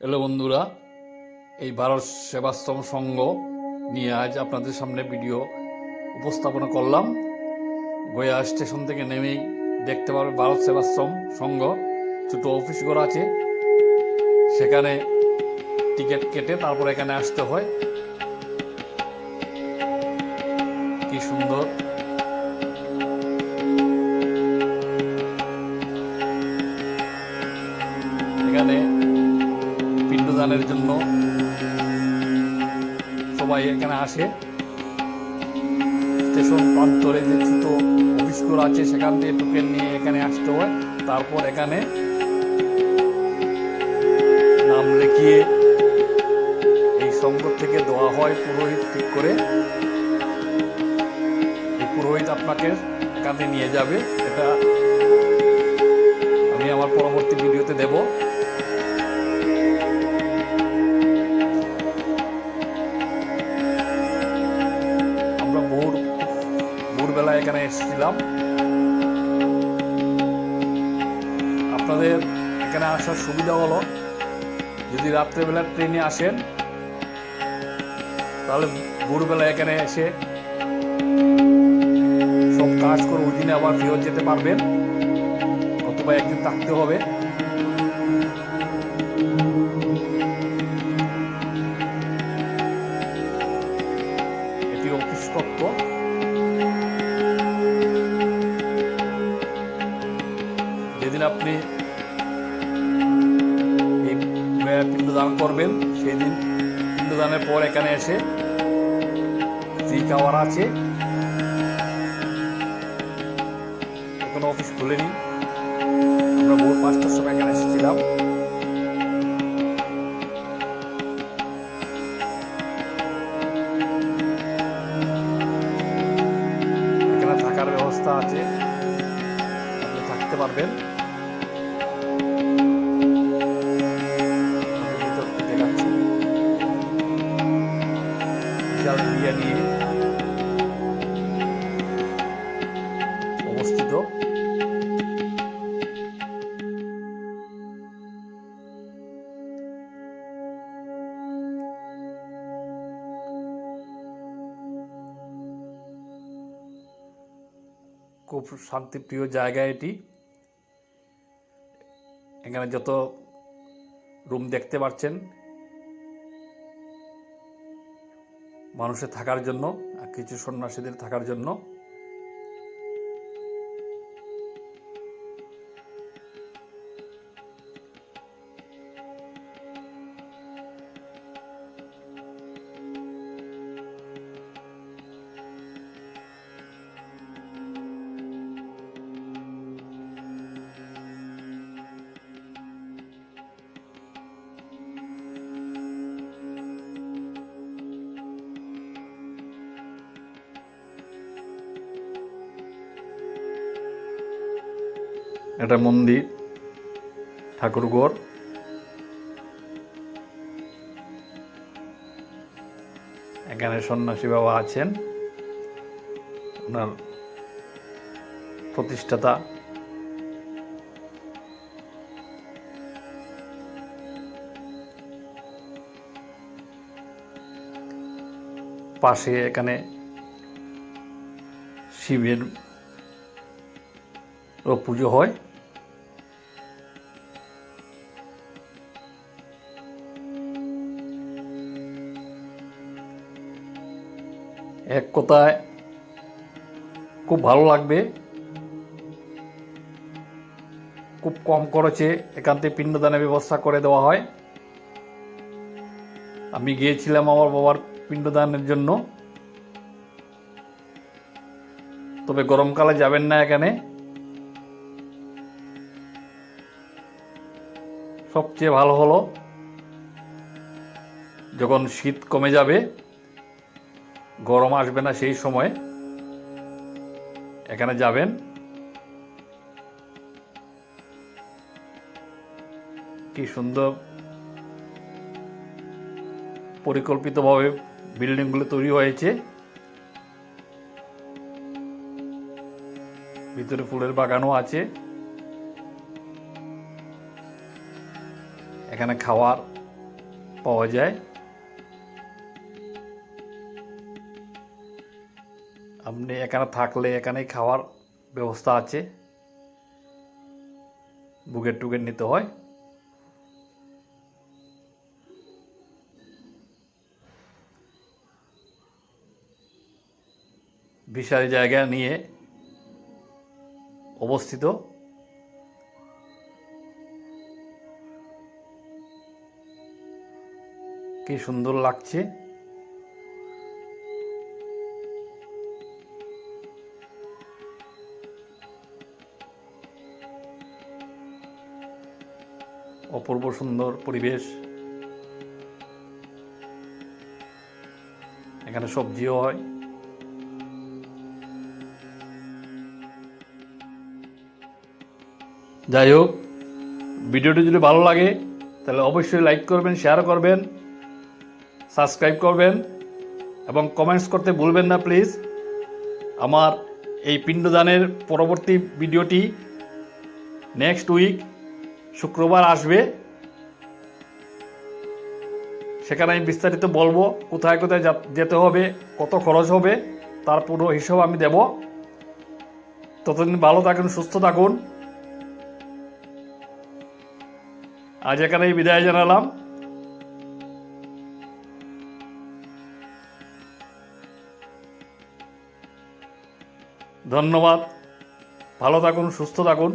Hello বন্ধুরা, এই ভারত সেবাশ্রম সংঘ নিয়ে আজ আপনাদের সামনে ভিডিও উপস্থাপনা করলাম। গয়া স্টেশন থেকে নেমেই দেখতে পারবেন ভারত সেবাশ্রম সংঘ। ছোটো অফিস ঘর আছে। সেখানে টিকিট কেটে তারপর এখানে আসতে হয়। কি সুন্দর। পিণ্ডদানের জন্য সবাই এখানে আসে। স্টেশন প্রান্তরে যে ছোট অফিসগুলো আছে, সেখান থেকে টোকেন নিয়ে এখানে আসতে হয়। তারপর এখানে নাম লেখিয়ে এই সংঘ থেকে দেওয়া হয় পুরোহিত ঠিক করে। এই পুরোহিত আপনাকে এখানে নিয়ে যাবে। এটা আমি আমার পরবর্তী ভিডিওতে দেবো। আমরা ভোর, ভোরবেলা এখানে এসেছিলাম। আপনাদের এখানে আসার সুবিধা হলো, যদি রাত্রেবেলা ট্রেনে আসেন, তাহলে ভোরবেলা এখানে এসে সব কাজ করে ওই দিনে আবার ফেরত যেতে পারবেন, অথবা একদিন থাকতে হবে। যেদিন এই পিণ্ডদান করবেন সেই দিন পিণ্ডদানের পর এখানে এসে ফ্রি খাওয়ার আছে, এখনও অফিস খুলেনি। আমরা ভোর পাঁচটার সময় এখানে এসেছিলাম। ব্যবস্থা আছে। আপনি থাকতে পারবেন। খুব শান্তিপ্রিয় জায়গা এটি। এখানে যত রুম দেখতে পাচ্ছেন মানুষের থাকার জন্য আর কিছু সন্ন্যাসীদের থাকার জন্য এটা মন্দির ঠাকুরঘর। এখানে সন্ন্যাসী বাবা আছেন। ওনার প্রতিষ্ঠাতা। পাশে এখানে শিবের পুজো হয়। এক কথায় খুব ভালো লাগবে। খুব কম খরচে এখান থেকে পিণ্ডদানের ব্যবস্থা করে দেওয়া হয়। আমি গিয়েছিলাম আমার বাবার পিণ্ডদানের জন্য। তবে গরমকালে যাবেন না এখানে। সবচেয়ে ভালো হলো যখন শীত কমে যাবে। গরম আসবে না সেই সময়। এখানে যাবেন। কি সুন্দর পরিকল্পিতভাবে বিল্ডিংগুলো তৈরি হয়েছে। ভিতরে ফুলের বাগানও আছে। এখানে খাওয়ার পাওয়া যায়। আপনি এখানে থাকলে এখানেই খাওয়ার ব্যবস্থা আছে। বুকেট টুকেট নিতে হয়। বিশাল জায়গা নিয়ে অবস্থিত। কি সুন্দর লাগছে। অপূর্ব সুন্দর পরিবেশ। এখানে সবজিও হয়। যাই হোক, ভিডিওটি যদি ভালো লাগে, তাহলে অবশ্যই লাইক করবেন শেয়ার করবেন সাবস্ক্রাইব করবেন, এবং কমেন্টস করতে ভুলবেন না প্লিজ আমার এই পিণ্ডদানের পরবর্তী ভিডিওটি নেক্সট উইক শুক্রবার আসবে। সেখানে আমি বিস্তারিত বলব, কোথায় কোথায় যেতে হবে, কত খরচ হবে, তার পুরো হিসাব আমি দেব। ততদিন ভালো থাকুন, সুস্থ থাকুন। আজ এখানেই বিদায় জানালাম। ধন্যবাদ। ভালো থাকুন, সুস্থ থাকুন।